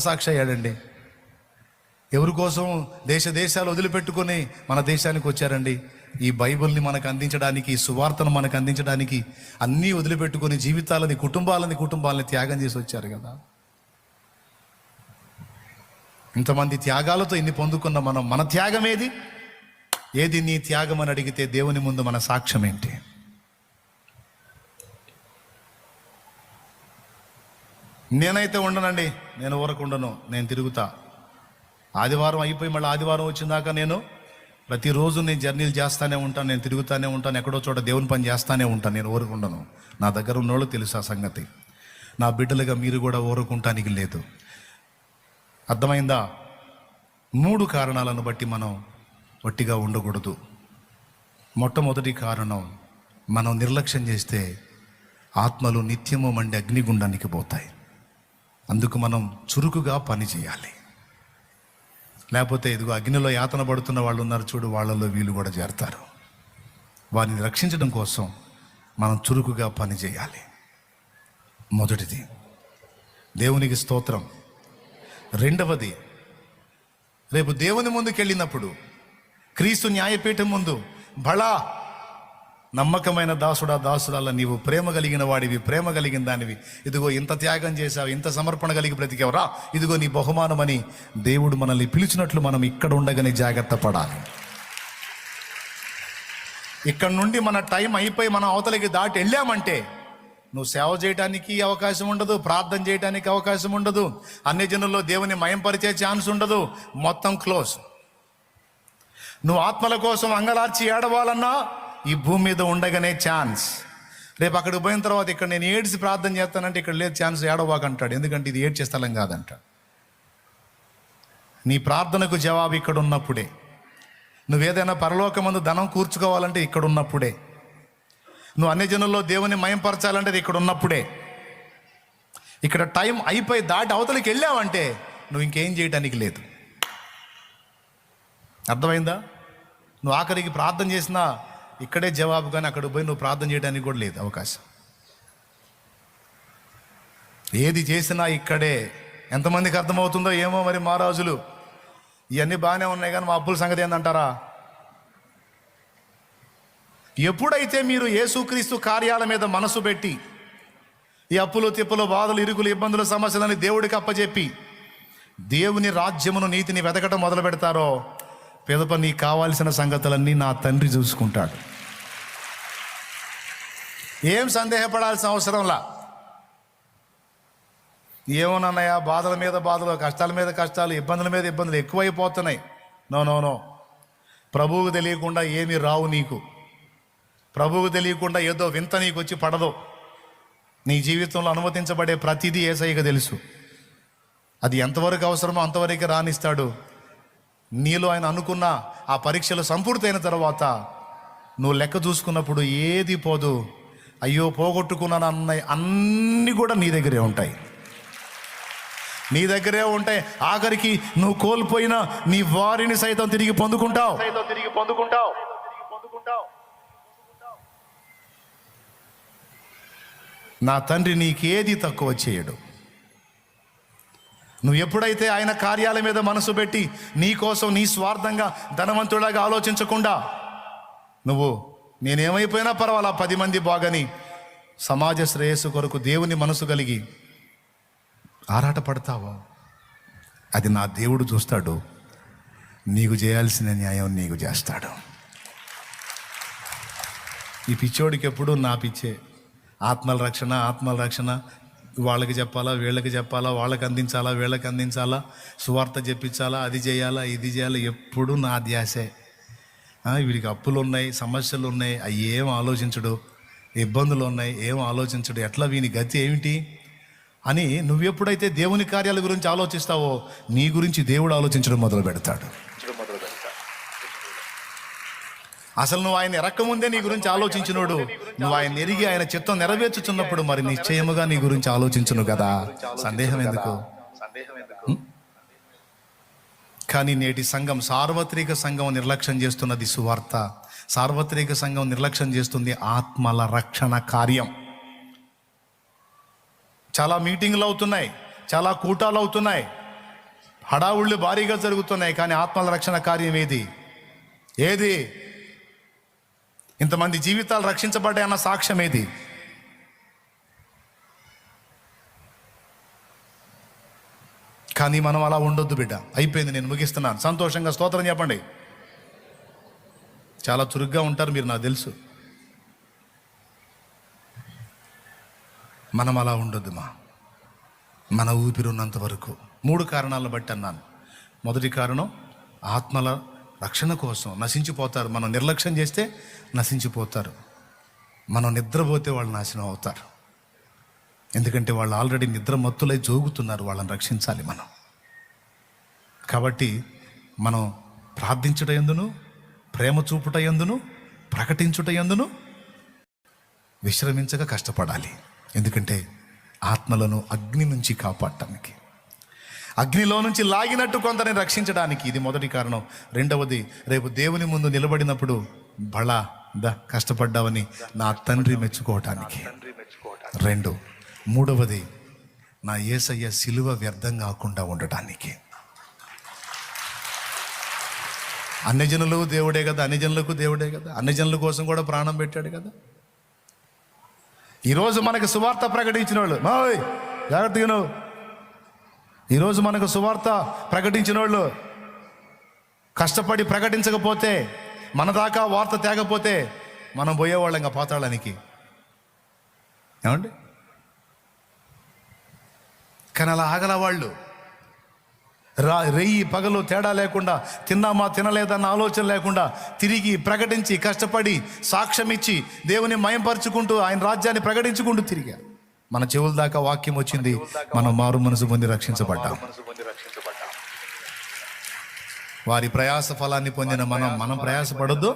సాక్షి అయ్యాడండి. ఎవరి కోసం దేశ దేశాలు వదిలిపెట్టుకొని మన దేశానికి వచ్చారండి? ఈ బైబిల్ని మనకు అందించడానికి ఈ సువార్తను మనకు అందించడానికి అన్నీ వదిలిపెట్టుకొని జీవితాలని కుటుంబాలని కుటుంబాలని త్యాగం చేసి వచ్చారు కదా. ఇంతమంది త్యాగాలతో ఇన్ని పొందుకున్న మనం మన త్యాగం ఏది? ఏది నీ త్యాగం అని అడిగితే దేవుని ముందు మన సాక్ష్యం ఏంటి? నేనైతే ఉండనండి నేను ఊరకుండను నేను తిరుగుతా. ఆదివారం అయిపోయి మళ్ళీ ఆదివారం వచ్చిందాక నేను ప్రతిరోజు నేను జర్నీలు చేస్తానే ఉంటాను నేను తిరుగుతానే ఉంటాను ఎక్కడో చోట దేవుని పని చేస్తానే ఉంటాను నేను ఊరుకుండను ఉండను. నా దగ్గర ఉన్నోళ్ళు తెలుసు ఆ సంగతి. నా బిడ్డలుగా మీరు కూడా ఊరుకుంటానికి లేదు. అర్థమైందా? మూడు కారణాలను బట్టి మనం వట్టిగా ఉండకూడదు. మొట్టమొదటి కారణం మనం నిర్లక్ష్యం చేస్తే ఆత్మలు నిత్యము మండి అగ్నిగుండానికి పోతాయి. అందుకు మనం చురుకుగా పని చేయాలి. లేకపోతే ఇదిగో అగ్నిలో యాతన పడుతున్న వాళ్ళు ఉన్నారు చూడు వాళ్ళలో వీళ్ళు కూడా చేరతారు. వారిని రక్షించడం కోసం మనం చురుకుగా పని చేయాలి. మొదటిది దేవునికి స్తోత్రం. రెండవది రేపు దేవుని ముందుకు వెళ్ళినప్పుడు క్రీస్తు న్యాయపీఠం ముందు బళా నమ్మకమైన దాసుడా దాసుడాల నీవు ప్రేమ కలిగిన వాడివి ప్రేమ కలిగిన దానివి. ఇదిగో ఇంత త్యాగం చేశావు ఇంత సమర్పణ కలిగి బ్రతికేవరా ఇదిగో నీ బహుమానమని దేవుడు మనల్ని పిలిచినట్లు మనం ఇక్కడ ఉండగానే జాగ్రత్త పడాలి. ఇక్కడ నుండి మన టైం అయిపోయి మనం అవతలికి దాటి వెళ్ళామంటే నువ్వు సేవ చేయడానికి అవకాశం ఉండదు ప్రార్థన చేయడానికి అవకాశం ఉండదు అన్ని జనుల్లో దేవుని మయంపరిచే ఛాన్స్ ఉండదు మొత్తం క్లోజ్. నువ్వు ఆత్మల కోసం అంగలార్చి ఏడవాలన్నా ఈ భూమి మీద ఉండగానే ఛాన్స్. రేపు అక్కడికి పోయిన తర్వాత ఇక్కడ నేను ఏడ్చి ప్రార్థన చేస్తానంటే ఇక్కడ లేదు ఛాన్స్ ఏడవాకంటాడు ఎందుకంటే ఇది ఏడ్చే స్థలం కాదంట. నీ ప్రార్థనకు జవాబు ఇక్కడ ఉన్నప్పుడే. నువ్వేదైనా పరలోకమందు ధనం కూర్చుకోవాలంటే ఇక్కడ ఉన్నప్పుడే. నువ్వు అన్ని జనుల్లో దేవుని మయంపరచాలంటే ఇక్కడ ఉన్నప్పుడే. ఇక్కడ టైం అయిపోయి దాటి అవతలికి వెళ్ళావంటే నువ్వు ఇంకేం చేయడానికి లేదు. అర్థమైందా? నువ్వు ఆఖరికి ప్రార్థన చేసినా ఇక్కడే జవాబు కానీ అక్కడ పోయి నువ్వు ప్రార్థన చేయడానికి కూడా లేదు అవకాశం. ఏది చేసినా ఇక్కడే. ఎంతమందికి అర్థమవుతుందో ఏమో మరి మహారాజులు. ఇవన్నీ బాగానే ఉన్నాయి కానీ మా అప్పుల సంగతి ఏంటంటారా ఎప్పుడైతే మీరు యేసుక్రీస్తు కార్యాల మీద మనసు పెట్టి ఈ అప్పులు తిప్పులు బాధలు ఇరుకులు ఇబ్బందులు సమస్యలని దేవుడికి అప్పచెప్పి దేవుని రాజ్యమును నీతిని వెతకటం మొదలు పెడతారో పెదప నీకు కావాల్సిన సంగతులన్నీ నా తండ్రి చూసుకుంటాడు. ఏం సందేహపడాల్సిన అవసరంలా? ఏమోనన్నయ్య బాధల మీద బాధలు కష్టాల మీద కష్టాలు ఇబ్బందుల మీద ఇబ్బందులు ఎక్కువైపోతున్నాయి. No no no. ప్రభువుకు తెలియకుండా ఏమీ రావు నీకు. ప్రభువుకు తెలియకుండా ఏదో వింత నీకు వచ్చి పడదు. నీ జీవితంలో అనుమతించబడే ప్రతిదీ ఏసైకి తెలుసు. అది ఎంతవరకు అవసరమో అంతవరకు రాణిస్తాడు. నీలో ఆయన అనుకున్న ఆ పరీక్షలు సంపూర్తయిన తర్వాత నువ్వు లెక్క చూసుకున్నప్పుడు ఏది పోదు. అయ్యో పోగొట్టుకున్నాను అన్నయ్య అన్నీ కూడా నీ దగ్గరే ఉంటాయి. నీ దగ్గరే ఉంటాయి ఆఖరికి నువ్వు కోల్పోయిన నీ వారిని సైతం తిరిగి పొందుకుంటావు. సైతం తిరిగి పొందుకుంటావు నా తండ్రి నీకేది తక్కువ చేయడు. నువ్వు ఎప్పుడైతే ఆయన కార్యాల మీద మనసు పెట్టి నీ కోసం నీ స్వార్థంగా ధనవంతుడిలాగా ఆలోచించకుండా నువ్వు నేనేమైపోయినా పర్వాలా? పది మంది బాగని సమాజ శ్రేయస్సు కొరకు దేవుని మనసు కలిగి ఆరాటపడతావా? అది నా దేవుడు చూస్తాడు. నీకు చేయాల్సిన న్యాయం నీకు చేస్తాడు. ఈ పిచ్చోడికి ఎప్పుడు నా పిచ్చే. ఆత్మల రక్షణ ఆత్మల రక్షణ. వాళ్ళకి చెప్పాలా? వీళ్ళకి చెప్పాలా? వాళ్ళకి అందించాలా? వీళ్ళకి అందించాలా? సువార్త చెప్పించాలా అది చేయాలా? ఇది చేయాలా? ఎప్పుడు నా ధ్యాసే. వీడికి అప్పులు ఉన్నాయి సమస్యలు ఉన్నాయి అవి ఏం ఆలోచించడు ఇబ్బందులు ఉన్నాయి ఏం ఆలోచించడు ఎట్లా వీని గతి ఏమిటి అని నువ్వెప్పుడైతే దేవుని కార్యాల గురించి ఆలోచిస్తావో నీ గురించి దేవుడు ఆలోచించడం మొదలు పెడతాడు. అసలు నువ్వు ఆయన ఎరక్కముందే నీ గురించి ఆలోచించినోడు నువ్వు ఆయన ఎరిగి ఆయన చిత్తం నెరవేర్చుచున్నప్పుడు మరి నిశ్చయముగా నీ గురించి ఆలోచించును కదా. సందేహం ఎందుకు? ఉం? కానీ నేటి సంఘం సార్వత్రిక సంఘం నిర్లక్ష్యం చేస్తున్నది సువార్త. సార్వత్రిక సంఘం నిర్లక్ష్యం చేస్తుంది ఆత్మల రక్షణ కార్యం. చాలా మీటింగ్లు అవుతున్నాయి చాలా కూటాలు అవుతున్నాయి. హడావుళ్ళు భారీగా జరుగుతున్నాయి కానీ ఆత్మల రక్షణ కార్యం ఏది? ఏది? ఇంతమంది జీవితాలు రక్షించబడ్డాయన్న సాక్ష్యం ఏది? కానీ మనం అలా ఉండొద్దు బిడ్డ. అయిపోయింది నేను ముగిస్తున్నాను. సంతోషంగా స్తోత్రం చెప్పండి. చాలా చురుగ్గా ఉంటారు మీరు నాకు తెలుసు. మనం అలా ఉండొద్దు మా. మన ఊపిరి ఉన్నంత వరకు. మూడు కారణాలను బట్టి అన్నాను. మొదటి కారణం ఆత్మల రక్షణ కోసం నశించిపోతారు. మనం నిర్లక్ష్యం చేస్తే నశించిపోతారు. మనం నిద్రపోతే వాళ్ళు నాశనం అవుతారు. ఎందుకంటే వాళ్ళు ఆల్రెడీ నిద్ర మత్తులై జోగుతున్నారు వాళ్ళని రక్షించాలి మనం. కాబట్టి మనం ప్రార్థించుట ఎందును ప్రేమ చూపుట ఎందును ప్రకటించుట ఎందును విశ్రమించక కష్టపడాలి. ఎందుకంటే ఆత్మలను అగ్ని నుంచి కాపాడటానికి అగ్నిలో నుంచి లాగినట్టు కొందరిని రక్షించడానికి ఇది మొదటి కారణం. రెండవది రేపు దేవుని ముందు నిలబడినప్పుడు బళ ద కష్టపడ్డావని నా తండ్రి మెచ్చుకోవటానికి. రెండు మూడవది నా ఏసయ్య సిలువ వ్యర్థం కాకుండా ఉండటానికి. అన్ని జనులు దేవుడే కదా అన్ని జనులకు దేవుడే కదా అన్యజనుల కోసం కూడా ప్రాణం పెట్టాడు కదా. ఈరోజు మనకు సువార్త ప్రకటించిన వాళ్ళు మాయ్ జాగ్రత్తగా విను. ఈరోజు మనకు సువార్త ప్రకటించిన వాళ్ళు కష్టపడి ప్రకటించకపోతే మన దాకా వార్త తేగపోతే మనం పోయేవాళ్ళం ఇంకా పాతాళానికి. ఏమండి? కానీ అలా ఆగల వాళ్ళు రా రెయ్యి పగలు తేడా లేకుండా తిన్నామా తినలేదన్న ఆలోచన లేకుండా తిరిగి ప్రకటించి కష్టపడి సాక్ష్యం ఇచ్చి దేవుని మయంపరుచుకుంటూ ఆయన రాజ్యాన్ని ప్రకటించుకుంటూ తిరిగా. మన చెవుల దాకా వాక్యం వచ్చింది మనం మారు మనసు పొంది రక్షించబడ్డాం. వారి ప్రయాస ఫలాన్ని పొందిన మనం మనం ప్రయాసపడొద్దు.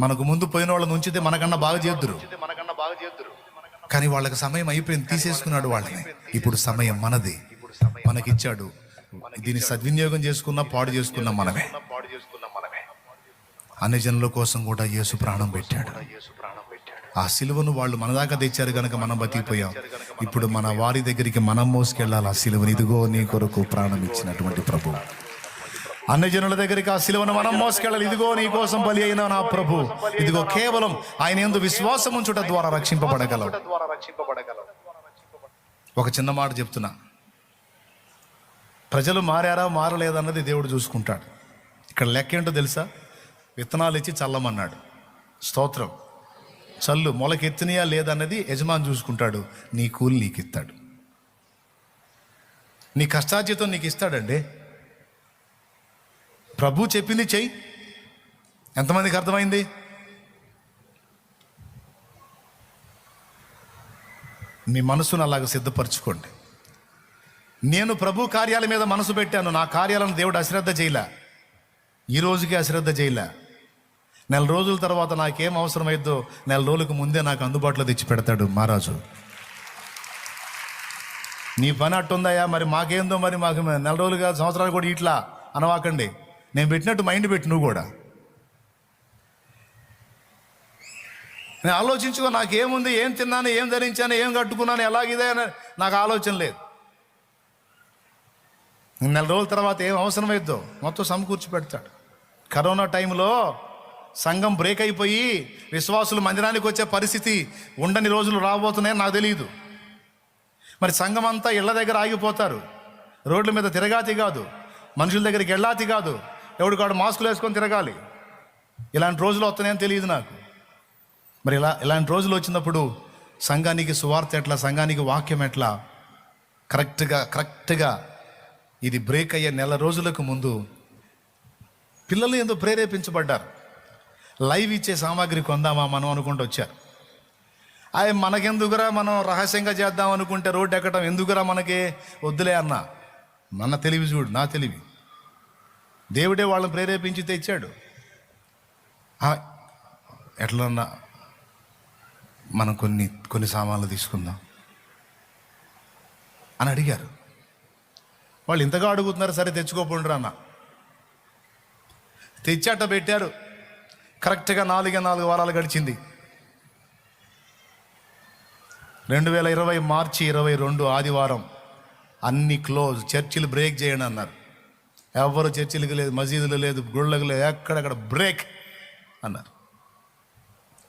మనకు ముందు పోయిన వాళ్ళని ఉంచితే మనకన్నా బాగా చేద్దురు కానీ వాళ్ళకి సమయం అయిపోయింది తీసేసుకున్నాడు వాళ్ళని. ఇప్పుడు సమయం మనది. మనకిచ్చాడు. దీన్ని సద్వినియోగం చేసుకున్నా పాడు చేసుకున్నా మనమే. అన్ని జనుల కోసం కూడా యేసు ప్రాణం పెట్టాడు. ఆ సిలువను వాళ్ళు మన దాకా తెచ్చారు గనక మనం బతికిపోయాం. ఇప్పుడు మన వారి దగ్గరికి మనం మోసుకెళ్ళాలి. ఆ సిలువను ఇదిగో నీ కొరకు ప్రాణం ఇచ్చినటువంటి ప్రభు. అన్ని జనుల దగ్గరికి ఆ సిలువను మనం మోసుకెళ్ళాలి. ఇదిగో నీ కోసం బలి అయిన నా ప్రభు. ఇదిగో కేవలం ఆయన ఎందు విశ్వాసం ఉంచుట ద్వారా రక్షింపబడగలవు. ఒక చిన్న మాట చెప్తున్నా. ప్రజలు మారారా మారలేదన్నది దేవుడు చూసుకుంటాడు. ఇక్కడ లెక్క ఏంటో తెలుసా? విత్తనాలు ఇచ్చి చల్లమన్నాడు. స్తోత్రం. చల్లు. మొలకెత్తినయా లేదన్నది యజమాని చూసుకుంటాడు. నీ కూలి నీకు ఇస్తాడు నీ కష్టార్జితం నీకు ఇస్తాడండి ప్రభు చెప్పింది చెయ్యి. ఎంతమందికి అర్థమైంది? మీ మనసును అలాగ సిద్ధపరచుకోండి. నేను ప్రభు కార్యాల మీద మనసు పెట్టాను. నా కార్యాలను దేవుడు అశ్రద్ధ చేయలే. ఈ రోజుకి అశ్రద్ధ చేయలే. నెల రోజుల తర్వాత నాకేం అవసరమైద్దో నెల రోజులకు ముందే నాకు అందుబాటులో తెచ్చి పెడతాడు మహారాజు. నీ పని అట్టుందయ్యా. మరి మాకేందో మరి మాకు నెల రోజులుగా సంవత్సరాలు కూడా ఇట్లా అనవాకండి. నేను పెట్టినట్టు మైండ్ పెట్టి నువ్వు కూడా. నేను ఆలోచించుకో నాకేముంది ఏం తిన్నాను ఏం ధరించాను ఏం కట్టుకున్నాను ఎలాగిదే అని నాకు ఆలోచన లేదు. నెల రోజుల తర్వాత ఏం అవసరమైద్దో మొత్తం సమకూర్చి పెడతాడు. కరోనా టైంలో సంఘం బ్రేక్ అయిపోయి విశ్వాసులు మందిరానికి వచ్చే పరిస్థితి ఉండని రోజులు రాబోతున్నాయని నాకు తెలియదు మరి సంఘం అంతా ఇళ్ళ దగ్గర ఆగిపోతారు. రోడ్ల మీద తిరగాతి కాదు. మనుషుల దగ్గరికి వెళ్ళాతి కాదు. ఎవడు కాడు మాస్కులు వేసుకొని తిరగాలి? ఇలాంటి రోజులు వస్తున్నాయని తెలియదు నాకు. మరి ఇలా ఇలాంటి రోజులు వచ్చినప్పుడు సంఘానికి సువార్త ఎట్లా సంఘానికి వాక్యం ఎట్లా? కరెక్ట్గా కరెక్ట్గా ఇది బ్రేక్ అయ్యే నెల రోజులకు ముందు పిల్లలు ఎందుకు ప్రేరేపించబడ్డారు. లైవ్ ఇచ్చే సామాగ్రి కొందామా మనం అనుకుంటూ వచ్చారు. అవి మనకెందుకురా మనం రహస్యంగా చేద్దాం అనుకుంటే రోడ్డు ఎక్కడం ఎందుకురా మనకి? వద్దులే అన్న. మన తెలివి చూడు నా తెలివి. దేవుడే వాళ్ళని ప్రేరేపించి తెచ్చాడు. ఎట్లన్నా మనం కొన్ని కొన్ని సామాన్లు తీసుకుందాం అని అడిగారు. వాళ్ళు ఇంతగా అడుగుతున్నారు సరే తెచ్చుకోకుండా అన్న. తెచ్చాట పెట్టారు. కరెక్ట్గా నాలుగే నాలుగు వారాలు గడిచింది. రెండు వేల ఇరవై మార్చి ఇరవై రెండు ఆదివారం అన్ని క్లోజ్ చర్చిలు బ్రేక్ చేయండి అన్నారు. ఎవరు చర్చిలకు లేదు మసీదులు లేదు గుళ్ళకు లేదు ఎక్కడెక్కడ బ్రేక్ అన్నారు.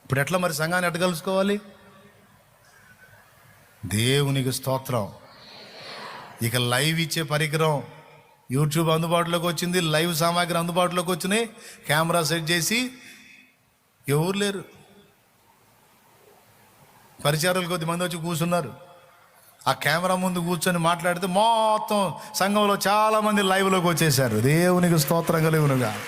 ఇప్పుడు ఎట్లా మరి సంఘాన్ని ఎట్ట కలుసుకోవాలి? దేవునికి స్తోత్రం. ఇక లైవ్ ఇచ్చే పరికరం యూట్యూబ్ అందుబాటులోకి వచ్చింది లైవ్ సామాగ్రి అందుబాటులోకి వచ్చినాయి కెమెరా సెట్ చేసి ఎవరు లేరు? పరిచారాలు కొద్ది మంది వచ్చి కూర్చున్నారు. ఆ కెమెరా ముందు కూర్చొని మాట్లాడితే మొత్తం సంఘంలో చాలామంది లైవ్లోకి వచ్చేసారు. దేవునికి స్తోత్రం కలుగునుగా.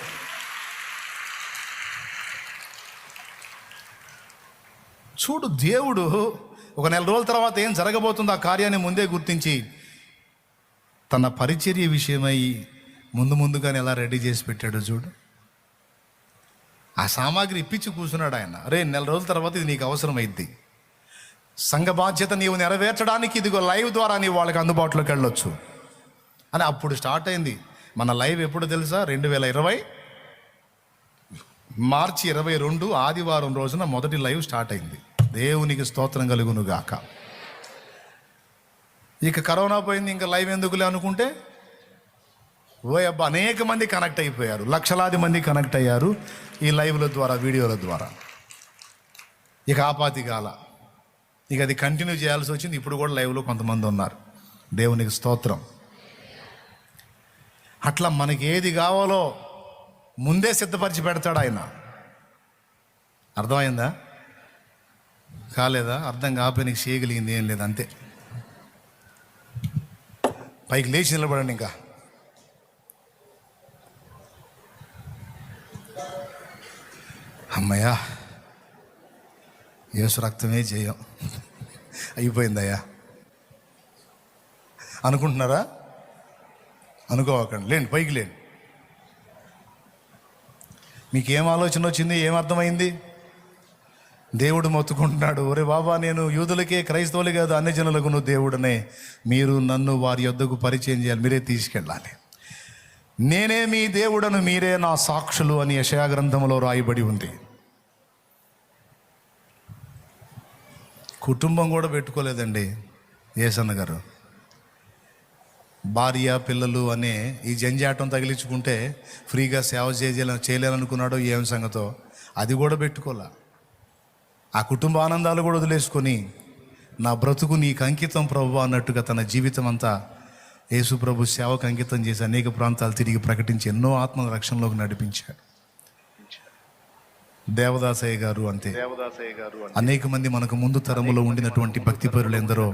చూడు దేవుడు ఒక నెల రోజుల తర్వాత ఏం జరగబోతుందో ఆ కార్యాన్ని ముందే గుర్తించి తన పరిచర్య విషయమై ముందు ముందుగానే ఎలా రెడీ చేసి పెట్టాడు చూడు. ఆ సామాగ్రి ఇప్పించి కూర్చున్నాడు ఆయన. అరే నెల రోజుల తర్వాత ఇది నీకు అవసరమైద్ది. సంఘ బాధ్యత నీవు నెరవేర్చడానికి ఇదిగో లైవ్ ద్వారా నీవు వాళ్ళకి అందుబాటులోకి వెళ్ళొచ్చు. అని అప్పుడు స్టార్ట్ అయింది. మన లైవ్ ఎప్పుడు తెలుసా? రెండు వేల ఇరవై మార్చి ఇరవై రెండు ఆదివారం రోజున మొదటి లైవ్ స్టార్ట్ అయింది. దేవునికి స్తోత్రం కలుగును గాక ఇక కరోనా పోయింది ఇంకా లైవ్ ఎందుకులే అనుకుంటే? ఓ అబ్బా అనేక మంది కనెక్ట్ అయిపోయారు. లక్షలాది మంది కనెక్ట్ అయ్యారు ఈ లైవ్ల ద్వారా వీడియోల ద్వారా. ఇక ఆపాతి కాల ఇక అది కంటిన్యూ చేయాల్సి వచ్చింది. ఇప్పుడు కూడా లైవ్లో కొంతమంది ఉన్నారు. దేవునికి స్తోత్రం. అట్లా మనకి ఏది కావాలో ముందే సిద్ధపరిచి పెడతాడు ఆయన. అర్థమైందా? కాలేదా? అర్థం కాకపోయి నీకు చేయగలిగింది ఏం లేదు అంతే. పైకి లేచి నిలబడండి ఇంకా. అమ్మయ్యా. యేసు రక్తమే జయం. అయిపోయిందయ్యా. అనుకుంటున్నారా? అనుకోవకండి లేండి పైకి లేండి. మీకేం ఆలోచన వచ్చింది? ఏం అర్థమైంది? దేవుడు మొత్తుకుంటున్నాడు. ఒరే బాబా నేను యూదులకే క్రైస్తవులే కాదు అన్ని జనులకు నువ్వు దేవుడనే. మీరు నన్ను వారి యొద్దకు పరిచయం చేయాలి. మీరే తీసుకెళ్ళాలి. నేనే మీ దేవుడను మీరే నా సాక్షులు అని యశయా గ్రంథంలో రాయబడి ఉంది. కుటుంబం కూడా పెట్టుకోలేదండి ఏసన్న గారు. భార్య పిల్లలు అనే ఈ జంజాటం తగిలించుకుంటే ఫ్రీగా సేవ చేయలే చేయలేననుకున్నాడో ఏం సంగతో. అది కూడా పెట్టుకోలే. ఆ కుటుంబ ఆనందాలు కూడా వదిలేసుకొని నా బ్రతుకు నీకు అంకితం ప్రభు అన్నట్టుగా తన జీవితం అంతా యేసు ప్రభు సేవకు అంకితం చేసి అనేక ప్రాంతాలు తిరిగి ప్రకటించి ఎన్నో ఆత్మల రక్షణలోకి నడిపించాడు. దేవదాసయ్య గారు అంతే అనేక మంది మనకు ముందు తరములో ఉండినటువంటి భక్తి పరులు ఎందరో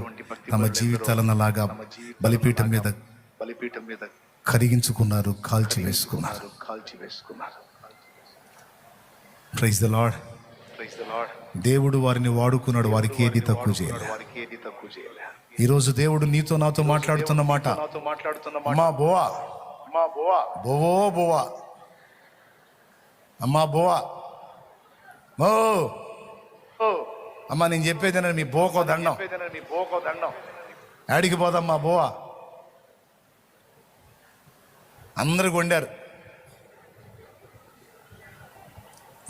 తమ జీవితాలను అలాగా బలిపీఠం మీద బలిపీఠం మీద కరిగించుకున్నారు కాల్చి వేసుకున్నారు. కాల్చి వేసుకున్నారు. ప్రైజ్ ద లాడ్ దేవుడు వారిని వాడుకున్నాడు వారికి ఏది తక్కువ చేయాలి. వారికి ఏది తక్కువ చేయలే. ఈరోజు దేవుడు నీతో నాతో మాట్లాడుతున్న మాట. అమ్మా బోవా. మా బోవా. బోవో బోవా. అమ్మా బోవా. ఓ ఓ. అమ్మా నేను చెప్పేది మీ బోకో దండం. నీ బోకో దండం. ఆడికి పోదమ్మా బోవా. అందరు కొండారు.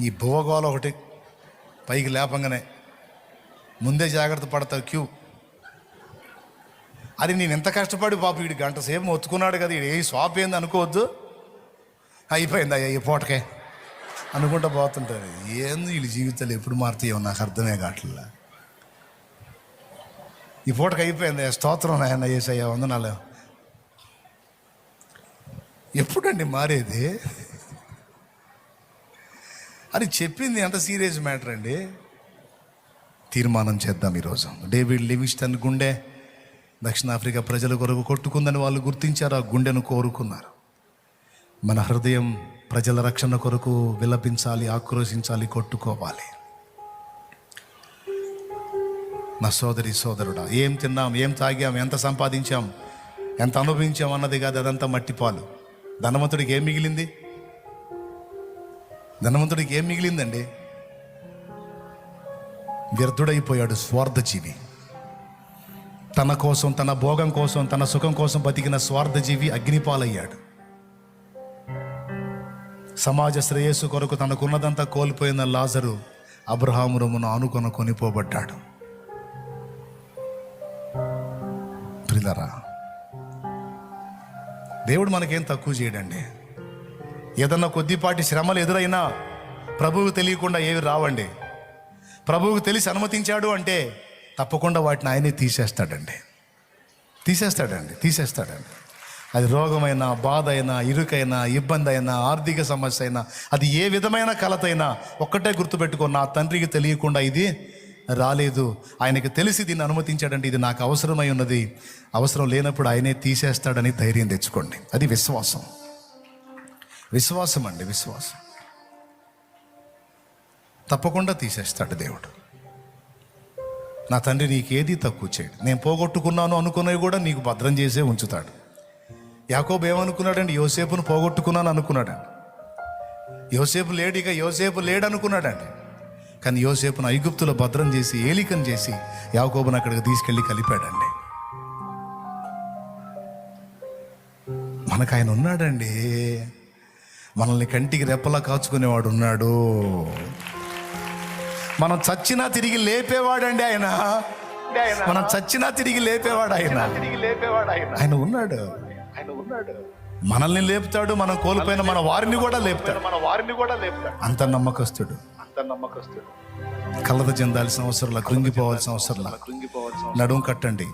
ఈ బువ్వగోల ఒకటి పైకి లేపంగానే ముందే జాగ్రత్త పడతావు క్యూ. అది నేను ఎంత కష్టపడి పాప వీడి గంట సేపు ఒత్తుకున్నాడు కదా ఏ స్వాప్ ఏంది అనుకోవద్దు. అయిపోయింది అయ్యా ఈ పూటకే. అనుకుంటా పోతుంటారు. ఏంది వీళ్ళ జీవితాలు ఎప్పుడు మారుతాయో నాకు అర్థమే కావట్లా. ఈ పూటకి అయిపోయింది. స్తోత్రం నాయన ఏసయ్యా వందనాలు. ఎప్పుడండి మారేది? అని చెప్పింది ఎంత సీరియస్ మ్యాటర్ అండి? తీర్మానం చేద్దాం ఈరోజు. డేవిడ్ లివింగ్స్టన్ గుండె దక్షిణాఫ్రికా ప్రజల కొరకు కొట్టుకుందని వాళ్ళు గుర్తించారు. ఆ గుండెను కోరుకున్నారు. మన హృదయం ప్రజల రక్షణ కొరకు విలపించాలి ఆక్రోశించాలి కొట్టుకోవాలి. నా సోదరి సోదరుడా ఏం తిన్నాం ఏం తాగాం ఎంత సంపాదించాం ఎంత అనుభవించాం అన్నది కాదు అదంతా మట్టిపాలు. ధనవంతుడికి ఏం మిగిలింది? ధనవంతుడికి ఏం మిగిలిందండి? వ్యర్థుడైపోయాడు స్వార్థజీవి. తన కోసం తన భోగం కోసం తన సుఖం కోసం బతికిన స్వార్థజీవి అగ్నిపాలయ్యాడు. సమాజ శ్రేయస్సు కొరకు తనకున్నదంతా కోల్పోయిన లాజరు అబ్రహాము రొమ్మును కొనిపోబడ్డాడు. ప్రిలరా దేవుడు మనకేం తక్కువ చేయడండి. ఏదన్నా కొద్దిపాటి శ్రమలు ఎదురైనా ప్రభువుకు తెలియకుండా ఏవి రావండి. ప్రభువుకు తెలిసి అనుమతించాడు అంటే తప్పకుండా వాటిని ఆయనే తీసేస్తాడండి. తీసేస్తాడండి తీసేస్తాడండి. అది రోగమైనా బాధ అయినా ఇరుకైనా ఇబ్బంది అయినా ఆర్థిక సమస్య అయినా అది ఏ విధమైన కలతైనా ఒక్కటే గుర్తుపెట్టుకో నా తండ్రికి తెలియకుండా ఇది రాలేదు. ఆయనకి తెలిసి దీన్ని అనుమతించాడంటే ఇది నాకు అవసరమై ఉన్నది. అవసరం లేనప్పుడు ఆయనే తీసేస్తాడని ధైర్యం తెచ్చుకోండి. అది విశ్వాసం. విశ్వాసం అండి విశ్వాసం. తప్పకుండా తీసేస్తాడు దేవుడు. నా తండ్రి నీకేది తక్కువ చేయడు. నేను పోగొట్టుకున్నాను అనుకున్నవి కూడా నీకు భద్రం చేసే ఉంచుతాడు. యాకోబు ఏమనుకున్నాడండి? యోసేపును పోగొట్టుకున్నాను అనుకున్నాడండి. యోసేపు లేడు ఇక యోసేపు లేడు అనుకున్నాడండి. కానీ యోసేపును ఐగుప్తులో భద్రం చేసి ఏలికం చేసి యాకోబును అక్కడికి తీసుకెళ్ళి కలిపాడండి. మనకు ఆయన ఉన్నాడండి. మనల్ని కంటికి రెప్పలా కాచుకునేవాడు ఉన్నాడు. మనం చచ్చినా తిరిగి లేపేవాడండి ఆయన. ఆయన. మనం చచ్చినా తిరిగి లేపేవాడు ఆయన. తిరిగి లేపేవాడు ఆయన. ఆయన ఉన్నాడు. ఆయన ఉన్నాడు. మనల్ని లేపుతాడు మనం కోల్పోయిన మన వారిని కూడా లేపుతాడు. మన వారిని కూడా లేపుతాడు. అంత నమ్మకస్తుడు. అంత నమ్మకస్తుడు. కలత చెందాల్సిన అవసరంలా కృంగిపోవాల్సిన అవసరంలా. కృంగిపోవాల్సిన నడుం కట్టండి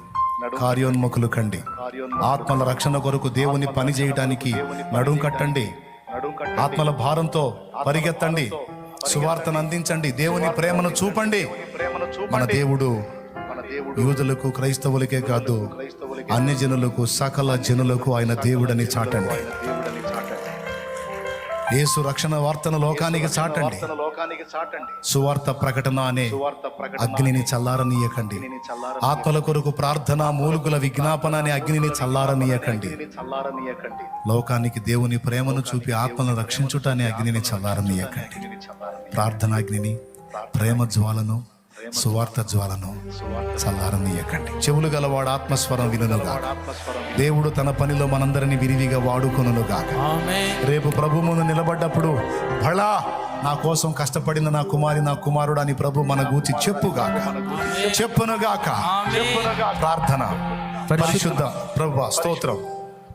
కార్యోన్ముఖులు కండి. ఆత్మల రక్షణ కొరకు దేవుని పని చేయడానికి నడుం కట్టండి. ఆత్మల భారంతో పరిగెత్తండి. సువార్తను అందించండి. దేవుని ప్రేమను చూపండి. మన దేవుడు యూదులకు క్రైస్తవులకే కాదు. అన్ని జనులకు సకల జనులకు ఆయన దేవుడని చాటండి. యేసు రక్షణ వార్తను లోకానికి చాటండి. సువార్త ప్రకటన అనే అగ్నిని చల్లారనీయకండి. చల్లార ఆత్మల కొరకు ప్రార్థన మూలుగుల విజ్ఞాపన అనే అగ్నిని చల్లారనీయకండి. లోకానికి దేవుని ప్రేమను చూపి ఆత్మలను రక్షించుట అనే అగ్నిని చల్లారనీయకండి. ప్రార్థన అగ్నిని ప్రేమ జ్వాలను సువార్త జ్వాలను చల్లారనీయకండి చెవులు గలవాడు ఆత్మస్వరం ఆత్మస్వరం దేవుడు తన పనిలో మనందరిని విరివిగా వాడుకొనుగాక రేపు ప్రభు ముందు నిలబడ్డప్పుడు భళా నా కోసం కష్టపడిన నా కుమారి నా కుమారుడు అని ప్రభు మన గూర్చి చెప్పుగాక. చెప్పునుగాక. ప్రార్థన. పరిశుద్ధ. ప్రభు స్తోత్రం.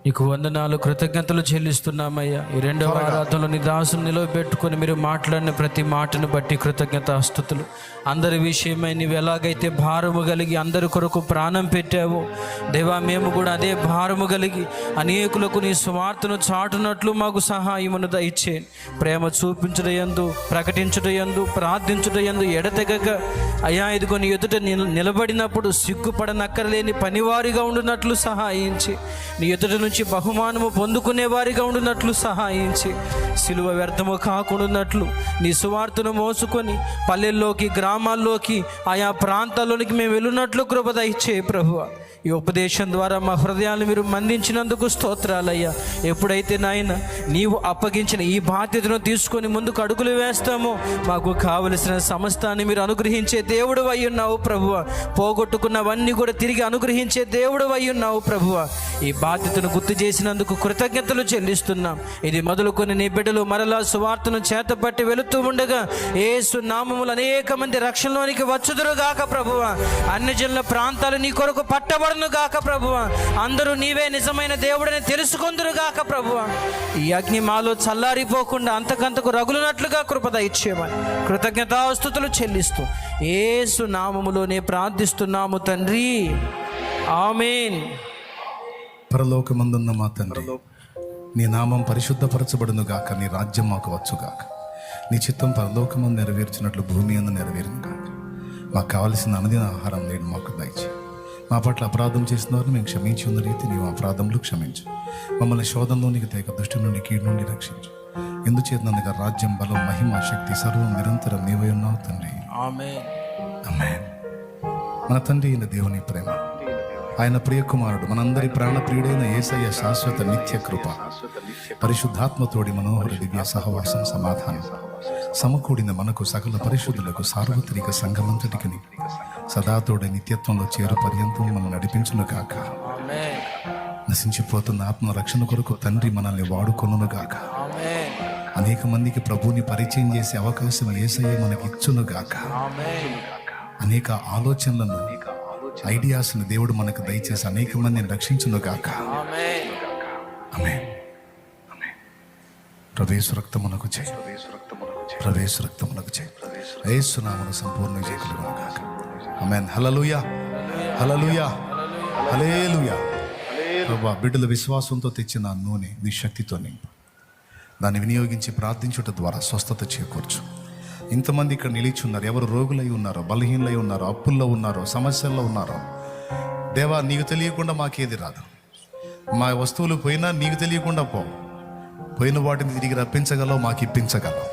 నీకు వందనాలు కృతజ్ఞతలు చెల్లిస్తున్నామయ్యా. ఈ రెండవ ఆరాధనలో నీ దాసుని నిలవబెట్టుకొని మీరు మాట్లాడిన ప్రతి మాటను బట్టి కృతజ్ఞత స్థుతులు. అందరి విషయమై నీవు ఎలాగైతే భారము కలిగి అందరి కొరకు ప్రాణం పెట్టావో దేవా మేము కూడా అదే భారము కలిగి అనేకులకు నీ సువార్తను చాటునట్లు మాకు సహాయమును దయచేయండి ప్రేమ చూపించడయందు ప్రకటించడయందు ప్రార్థించడయందు ఎడతెగక అయ్యా ఇదిగో నీ ఎదుట నిల- నిలబడినప్పుడు సిగ్గుపడనక్కరలేని పనివారిగా ఉండునట్లు సహాయించి. నీ ఎదుట నుంచి బహుమానము పొందుకునే వారిగా ఉండునట్లు సహాయించి సిలువ వ్యర్థము కాకుండానట్లు నీ సువార్తను మోసుకొని పల్లెల్లోకి గ్రామాల్లోకి ఆయా ప్రాంతాల్లోనికి మేము వెళ్ళున్నట్లు కృపద ఇచ్చే ప్రభువ. ఈ ఉపదేశం ద్వారా మా హృదయాలు మీరు మందించినందుకు స్తోత్రాలయ్యా. ఎప్పుడైతే నాయన నీవు అప్పగించిన ఈ బాధ్యతను తీసుకొని ముందుకు అడుగులు వేస్తామో మాకు కావలసిన సమస్తాన్ని మీరు అనుగ్రహించే దేవుడు అయి ఉన్నావు ప్రభువ. పోగొట్టుకున్నవన్నీ కూడా తిరిగి అనుగ్రహించే దేవుడు అయి ఉన్నావు ప్రభువ. ఈ బాధ్యతను గుర్తు చేసినందుకు కృతజ్ఞతలు చెల్లిస్తున్నాం. ఇది మొదలుకొని నీ బిడ్డలు మరలా సువార్తను చేతపట్టి వెళుతూ ఉండగా ఏసు నామములు అనేక మంది రక్షణలోనికి వచ్చుదురుగాక ప్రభువ. అన్ని జనుల ప్రాంతాలు నీ కొరకు పట్టబడును గాక ప్రభువ. అందరూ నీవే నిజమైన దేవుడని తెలుసుకుందురు గాక ప్రభువ. ఈ అగ్ని మాలో చల్లారిపోకుండా అంతకంతకు రగులునట్లుగా కృపద ఇచ్చేమని కృతజ్ఞతాస్తుతులు చెల్లిస్తూ ఏసు నామములోనే ప్రార్థిస్తున్నాము తండ్రి. ఆమెన్. పరలోకమందున్న మా తండ్రి నీ నామం పరిశుద్ధపరచబడును గాక నీ రాజ్యం మాకు వచ్చుగాక నీ చిత్తం పరలోకమందు నెరవేర్చినట్లు భూమి అందు నెరవేరును గాక. మాకు కావలసిన అనుదిన ఆహారం నేను మాకు దయచేయి. మా పట్ల అపరాధం చేసిన వారిని మేము క్షమించి ఉన్న రీతి నీవు అపరాధములు క్షమించు. మమ్మల్ని శోధంలోనికి తేక దృష్టి నుండి కీడు నుండి రక్షించు. ఎందుచేతనందుగా రాజ్యం బలం మహిమ శక్తి సర్వం నిరంతరం నీవై ఉన్నావు తండ్రి. మన తండ్రి అయిన దేవుని ప్రేమ. ఆయన ప్రియ కుమారుడు మనందరి ప్రాణ ప్రియుడైన ఏసయ్య శాశ్వత నిత్య కృప. పరిశుద్ధాత్మతోడి మనోహర దివ్య సహవాసం సమాధానం. సమకూడిన మనకు సకల పరిశుద్ధులకు సార్వత్రిక సంఘమంతటికి సదాతోడి నిత్యత్వంలో చేరు పర్యంతం మనం నడిపించును గాక నశించిపోతున్న ఆత్మ రక్షణ కొరకు తండ్రి మనల్ని వాడుకొనును గాక అనేక మందికి ప్రభువుని పరిచయం చేసే అవకాశం ఏసయ్య మనకి ఇచ్చును గాక అనేక ఆలోచనలను ఐడియాస్ను దేవుడు మనకు దయచేసి అనేక మందిని రక్షించును గాక ఆమె ప్రవేశ రక్తమునకు చేయి. ప్రవేశ రక్తమునకు చేయి. ప్రవేశ రక్తమునకు చేయి ఏసునామను సంపూర్ణ చేయగలుగును కాక ఆమెన్ హలలుయా హలలుయా హలేలుయా ప్రభా బిడ్డల విశ్వాసంతో తెచ్చిన నూనె నీ శక్తితో నింపు. దాన్ని వినియోగించి ప్రార్థించుట ద్వారా స్వస్థత చేకూర్చు. ఇంతమంది ఇక్కడ నిలిచి ఉన్నారు ఎవరు రోగులై ఉన్నారో బలహీనలై ఉన్నారో అప్పుల్లో ఉన్నారో సమస్యల్లో ఉన్నారో దేవా నీకు తెలియకుండా మాకేది రాదు. మా వస్తువులు పోయినా నీకు తెలియకుండా పో. పోయిన వాటిని తిరిగి రప్పించగలవు మాకు ఇప్పించగలవు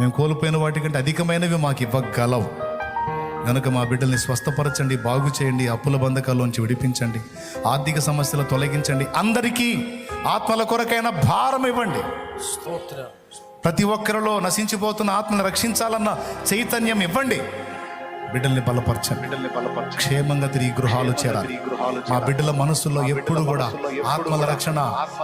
మేము కోల్పోయిన వాటికంటే అధికమైనవి మాకు ఇవ్వగలవు కనుక మా బిడ్డల్ని స్వస్థపరచండి బాగు చేయండి అప్పుల బంధకాల్లోంచి విడిపించండి ఆర్థిక సమస్యలు తొలగించండి అందరికీ ఆత్మల కొరకైన భారం ఇవ్వండి. ప్రతి ఒక్కరిలో నశించిపోతున్న ఆత్మను రక్షించాలన్న చైతన్యం ఇవ్వండి. బిడ్డల్ని బలపరచండి. బిడ్డల్ని బలపరచండి. క్షేమంగా తిరిగి గృహాలు చేరాలి. మా బిడ్డల మనసుల్లో ఎప్పుడు కూడా ఆత్మల రక్షణ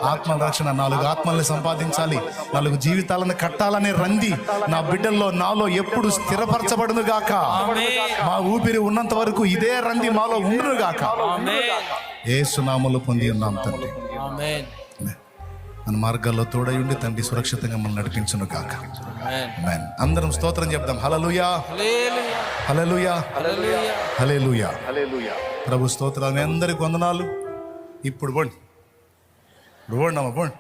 ఆత్మల రక్షణ నాలుగు ఆత్మల్ని సంపాదించాలి. నాలుగు జీవితాలను కట్టాలనే రంది నా బిడ్డల్లో నాలో ఎప్పుడు స్థిరపరచబడును గాక. మా ఊపిరి ఉన్నంత వరకు ఇదే రంది మాలో ఉండును గాక. ఏ సునామలు పొంది ఉన్నాం తండ్రి. ఆమేన్. మన మార్గాల్లో తోడయుండి తండ్రి సురక్షితంగా మనం నడిపించును గాక. ఆమేన్ Amen. అందరం స్తోత్రం చెప్దాం. హలలుయా హల్లెలూయా హలలుయా హల్లెలూయా హలేలుయా హల్లెలూయా ప్రభు స్తోత్రాలు మీ అందరికి వందనాలు. ఇప్పుడు పోండి. ఇప్పుడు పోండి అమ్మ పోండి.